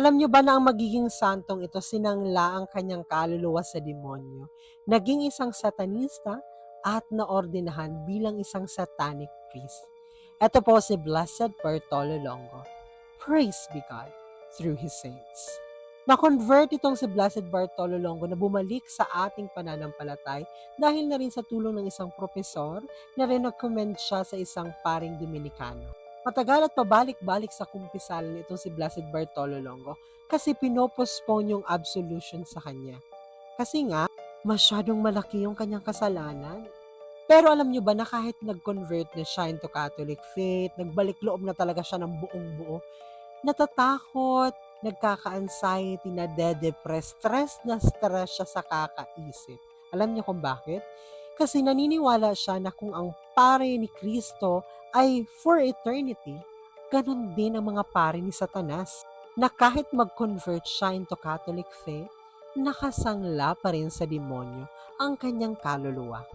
Alam niyo ba na ang magiging santong ito sinangla ang kanyang kaluluwa sa demonyo, naging isang satanista at naordinahan bilang isang satanic priest. Ito po si Blessed Bartolo Longo. Praise be God through His saints. Na-convert itong si Blessed Bartolo Longo na bumalik sa ating pananampalatay dahil na rin sa tulong ng isang propesor na rin-recommend siya sa isang paring Dominikano. Matagal at pabalik-balik sa kumpisalan nitong si Blessed Bartolo Longo kasi pinopostpone yung absolution sa kanya. Kasi nga, masyadong malaki yung kanyang kasalanan. Pero alam nyo ba na kahit nag-convert na siya into Catholic faith, nagbalik loob na talaga siya ng buong buo, natatakot, nagkaka-anxiety, na de-depress, stress na stress siya sa kakaisip. Alam niyo kung bakit? Kasi naniniwala siya na kung ang pare ni Kristo ay for eternity, ganun din ang mga pare ni Satanas na kahit mag-convert siya into Catholic faith, nakasangla pa rin sa demonyo ang kanyang kaluluwa.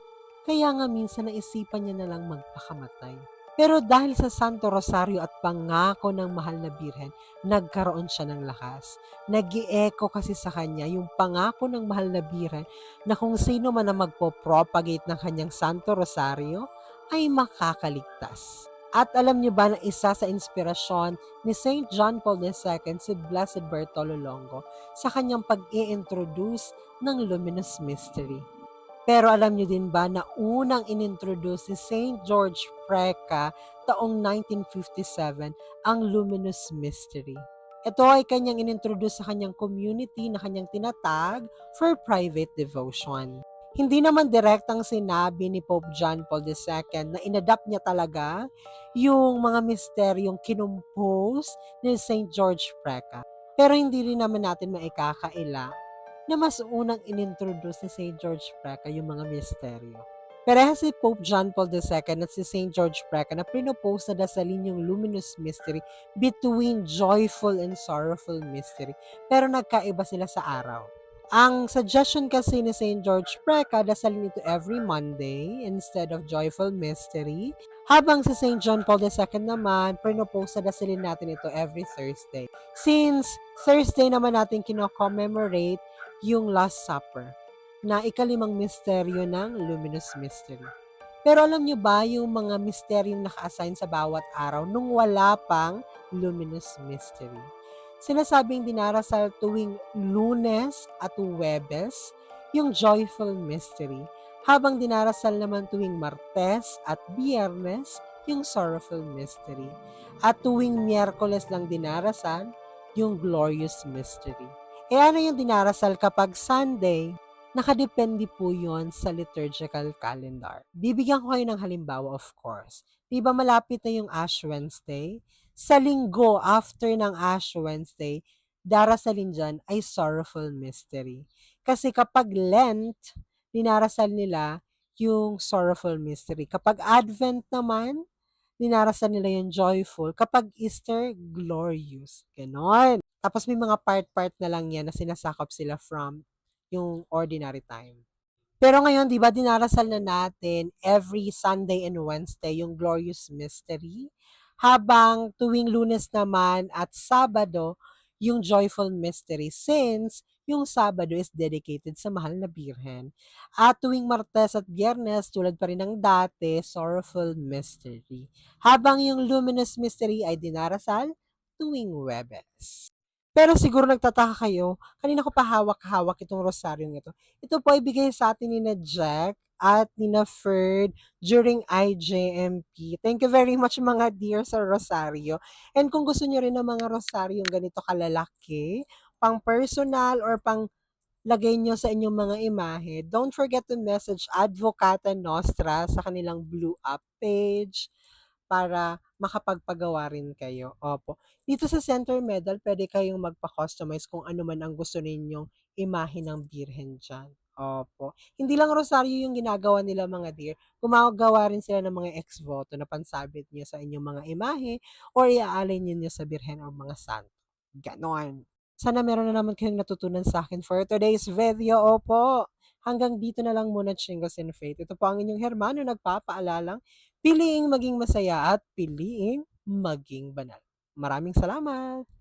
Kaya nga minsan naisipan niya na lang magpakamatay. Pero dahil sa Santo Rosario at pangako ng mahal na birhen, nagkaroon siya ng lakas. nag echo kasi sa kanya yung pangako ng mahal na birhen na kung sino man ang magpo-propagate ng kanyang Santo Rosario ay makakaligtas. At alam niyo ba na isa sa inspirasyon ni St. John Paul II si Blessed Bartolo Longo sa kanyang pag-i-introduce ng Luminous Mystery. Pero alam niyo din ba na unang inintroduce si St. George Preca taong 1957 ang Luminous Mystery. Ito ay kanyang inintroduce sa kanyang community na kanyang tinatag for private devotion. Hindi naman direktang sinabi ni Pope John Paul II na inadapt niya talaga yung mga misteryong kinumpose ni St. George Preca. Pero hindi rin naman natin maikakaila na mas unang inintroduce ni St. George Preca yung mga misteryo. Pareha si Pope John Paul II at si St. George Preca na pinopose na dasalin yung luminous mystery between joyful and sorrowful mystery. Pero nagkaiba sila sa araw. Ang suggestion kasi ni St. George Preca, dasalin ito every Monday instead of joyful mystery. Habang si St. John Paul II naman, pinopose na dasalin natin ito every Thursday. Since Thursday naman natin kino-commemorate yung Last Supper na ikalimang misteryo ng Luminous Mystery. Pero alam nyo ba yung mga misteryong naka-assign sa bawat araw nung wala pang Luminous Mystery? Sinasabing dinarasal tuwing lunes at webes yung Joyful Mystery, habang dinarasal naman tuwing martes at biyernes yung Sorrowful Mystery, at tuwing miyerkules lang dinarasal yung Glorious Mystery. Eh ano yung dinarasal kapag Sunday? Nakadepende po yon sa liturgical calendar. Bibigyan ko kayo ng halimbawa of course. Di ba malapit na yung Ash Wednesday? Sa linggo after ng Ash Wednesday, darasalin dyan ay Sorrowful Mystery. Kasi kapag Lent, dinarasal nila yung Sorrowful Mystery. Kapag Advent naman, dinarasal nila yung Joyful. Kapag Easter, Glorious. Ganon. Tapos may mga part-part na lang yan na sinasakop sila from yung ordinary time. Pero ngayon, di ba, dinarasal na natin every Sunday and Wednesday yung Glorious Mystery. Habang tuwing lunes naman at Sabado, yung Joyful Mystery since yung Sabado is dedicated sa mahal na Birhen. At tuwing Martes at Biyernes, tulad pa rin ng dati, Sorrowful Mystery. Habang yung Luminous Mystery ay dinarasal tuwing Webes. Pero siguro nagtataka kayo, kanina ko pa hawak-hawak itong rosaryong ito. Ito po ay bigay sa atin ni na Jack at ni na Ferd during IJMP. Thank you very much mga dear sa rosaryo. And kung gusto niyo rin ng mga rosaryong ganito kalalaki, pang personal or pang lagay nyo sa inyong mga imahe, don't forget to message Advocata Nostra sa kanilang Blue Up page para makapagpagawa rin kayo. Opo. Dito sa center medal, pwede kayong magpa-customize kung ano man ang gusto ninyong imahe ng birhen dyan. Opo. Hindi lang rosaryo yung ginagawa nila mga dear. Gumagawa rin sila ng mga ex-voto na pansabit niyo sa inyong mga imahe or iaalay niyo sa birhen o mga santo. Ganon. Sana meron na naman kayong natutunan sa akin for today's video. Opo. Hanggang dito na lang muna, Chingos and Faith. Ito po ang inyong Hermano nagpapaalalang piliing maging masaya at piliing maging banal. Maraming salamat!